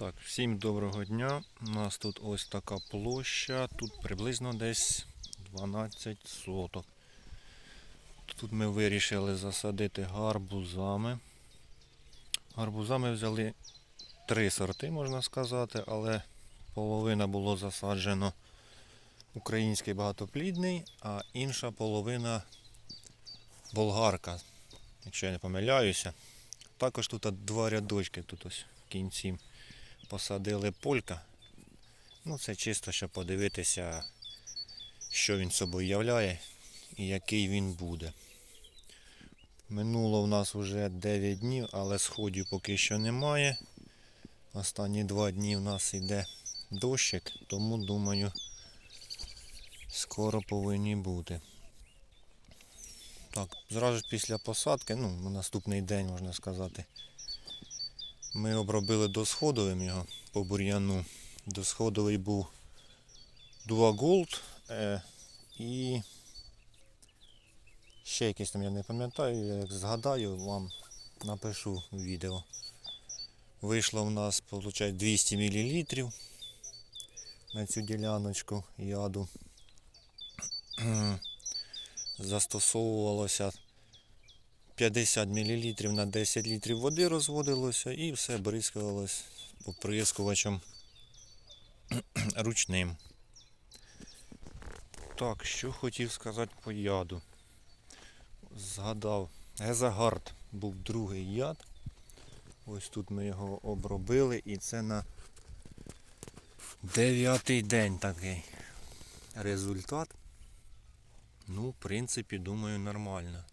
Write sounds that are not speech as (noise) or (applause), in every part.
Так, всім доброго дня. У нас тут ось така площа, тут приблизно десь 12 соток. Тут ми вирішили засадити гарбузами. Гарбузами взяли три сорти, можна сказати, але половина було засаджено український багатоплідний, а інша половина болгарка, якщо я не помиляюся. Також тут два рядочки тут ось в кінці посадили полька. Ну, це чисто, щоб подивитися, що він собою являє і який він буде. Минуло в нас вже 9 днів, але сходів поки що немає. Останні 2 дні в нас йде дощик, тому думаю, скоро повинні бути. Так, зразу після посадки, ну, наступний день можна сказати. Ми обробили досходовим його по бур'яну. Досходовий був Dua Gold е, і ще якийсь там я не пам'ятаю, як згадаю, вам напишу відео. Вийшло в нас, виходить, 200 мл на цю діляночку яду. Застосовувалося 50 мл на 10 літрів води розводилося і все бризкалось поприскувачем (clears throat) ручним. Так, що хотів сказати по яду. Згадав, Гезагард був другий яд. Ось тут ми його обробили і це на дев'ятий день такий результат. Ну, в принципі, думаю, нормально.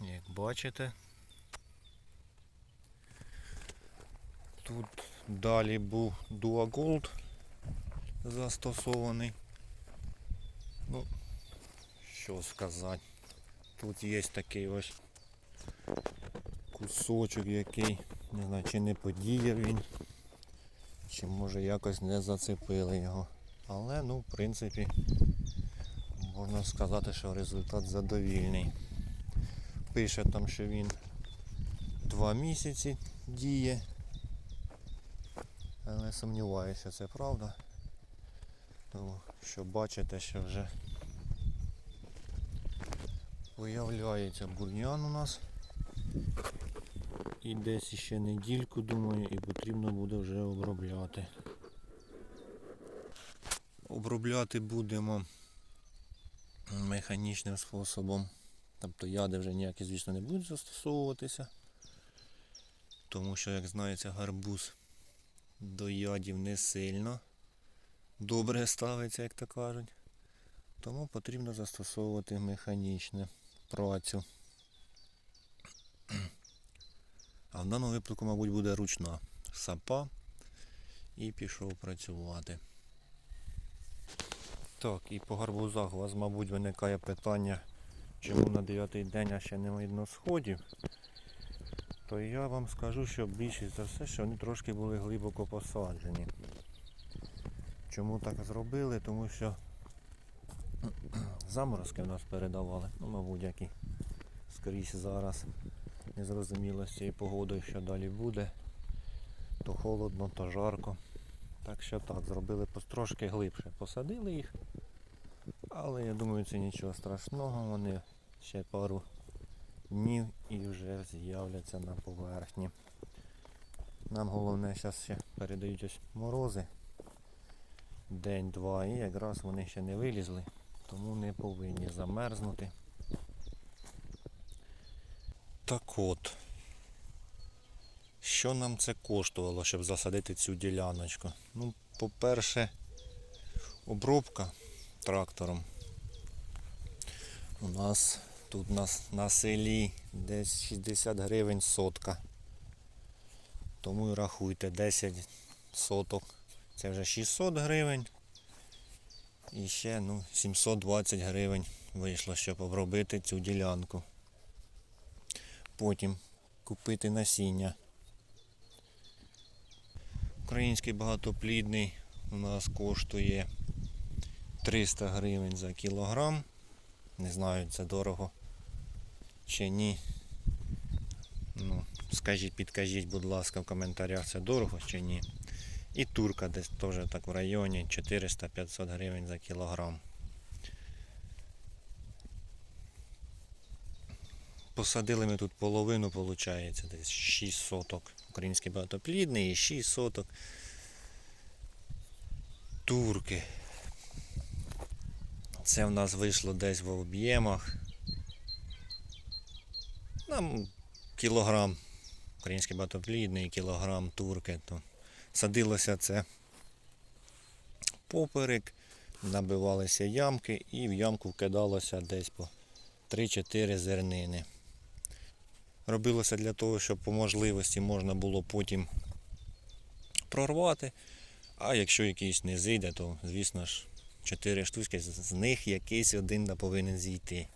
Як бачите, тут далі був Gold застосований. Ну, що сказати. Тут є такий ось кусочок, який, не знаю, чи не подіяв він, чи може якось не зацепили його. Але, ну, в принципі, можна сказати, що результат задовільний пише там, що він два місяці діє. Але сумніваюся, це правда. Тому що бачите, що вже виявляється бур'ян у нас. І десь ще недільку, думаю, і потрібно буде вже обробляти. Обробляти будемо механічним способом. Тобто яди вже ніякі, звісно, не будуть застосовуватися. Тому що, як знається, гарбуз до ядів не сильно добре ставиться, як то кажуть. Тому потрібно застосовувати механічну працю. А в даному випадку, мабуть, буде ручна сапа і пішов працювати. Так, і по гарбузах у вас, мабуть, виникає питання, чому на 9 день а ще не видно сходів, то я вам скажу, що більшість за все, що вони трошки були глибоко посаджені. Чому так зробили? Тому що (clears throat) заморозки в нас передавали, ну, мабуть, як і скрізь зараз. Незрозуміло з цією погодою, що далі буде. То холодно, то жарко. Так що так, зробили трошки глибше. Посадили їх. Але я думаю, це нічого страшного. Вони ще пару днів і вже з'являться на поверхні. Нам головне зараз ще передають ось морози. День-два і якраз вони ще не вилізли, тому не повинні замерзнути. Так от. Що нам це коштувало, щоб засадити цю діляночку? Ну, по-перше, обробка трактором. У нас тут нас на селі десь 60 гривень сотка. Тому і рахуйте, 10 соток. Це вже 600 гривень. І ще ну, 720 гривень вийшло, щоб обробити цю ділянку. Потім купити насіння. Український багатоплідний у нас коштує 300 гривень за кілограм. Не знаю, це дорого чи ні. Ну, Скажіть, підкажіть, будь ласка, в коментарях, це дорого чи ні. І турка десь теж так в районі 400-500 гривень за кілограм. Посадили ми тут половину, виходить, десь 6 соток. Український багатоплідний і 6 соток. Турки. Це в нас вийшло десь в об'ємах. Нам кілограм. Український багатоплідний, кілограм турки. То садилося це поперек, набивалися ямки і в ямку вкидалося десь по 3-4 зернини. Робилося для того, щоб по можливості можна було потім прорвати. А якщо якийсь не зійде, то звісно ж 4 штучки, з- них якийсь один повинен зійти.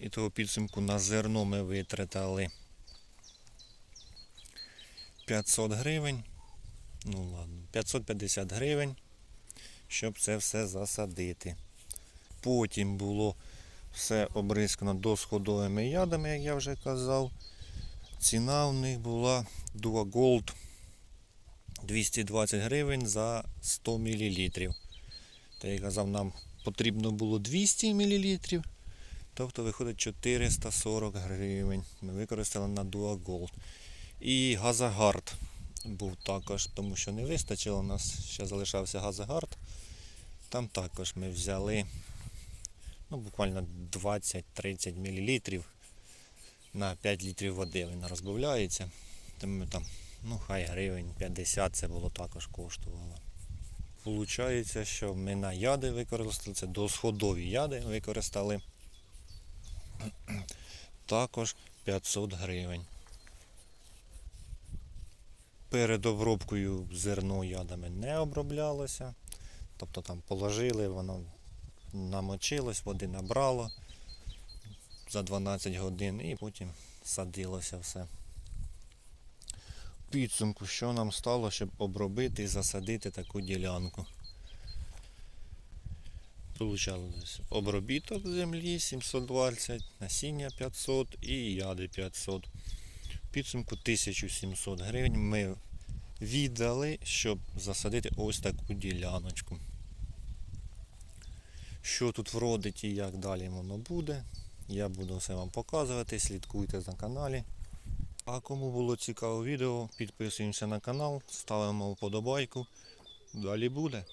І того підсумку на зерно ми витратили 500 гривень. Ну ладно, 550 гривень, щоб це все засадити. Потім було все обрискано досходовими ядами, як я вже казав. Ціна в них була Dua Gold 220 гривень за 100 мл. Та я казав, нам потрібно було 200 мл. Тобто виходить 440 гривень. Ми використали на Dua Gold. І Газагард був також, тому що не вистачило. У нас ще залишався Газагард. Там також ми взяли ну, буквально 20-30 мл на 5 літрів води він розбавляється. Тому там, ну хай гривень 50 це було також коштувало. Получається, що ми на яди використали, це досходові яди використали також 500 гривень. Перед обробкою зерно ядами не оброблялося. Тобто там положили, воно намочилось, води набрало за 12 годин і потім садилося все. Підсумку, що нам стало, щоб обробити і засадити таку ділянку. Получалось обробіток землі 720, насіння 500 і яди 500. Підсумку 1700 гривень ми віддали, щоб засадити ось таку діляночку. Що тут вродить і як далі воно буде, я буду все вам показувати, слідкуйте на каналі. А кому було цікаве відео, підписуємося на канал, ставимо вподобайку. Далі буде.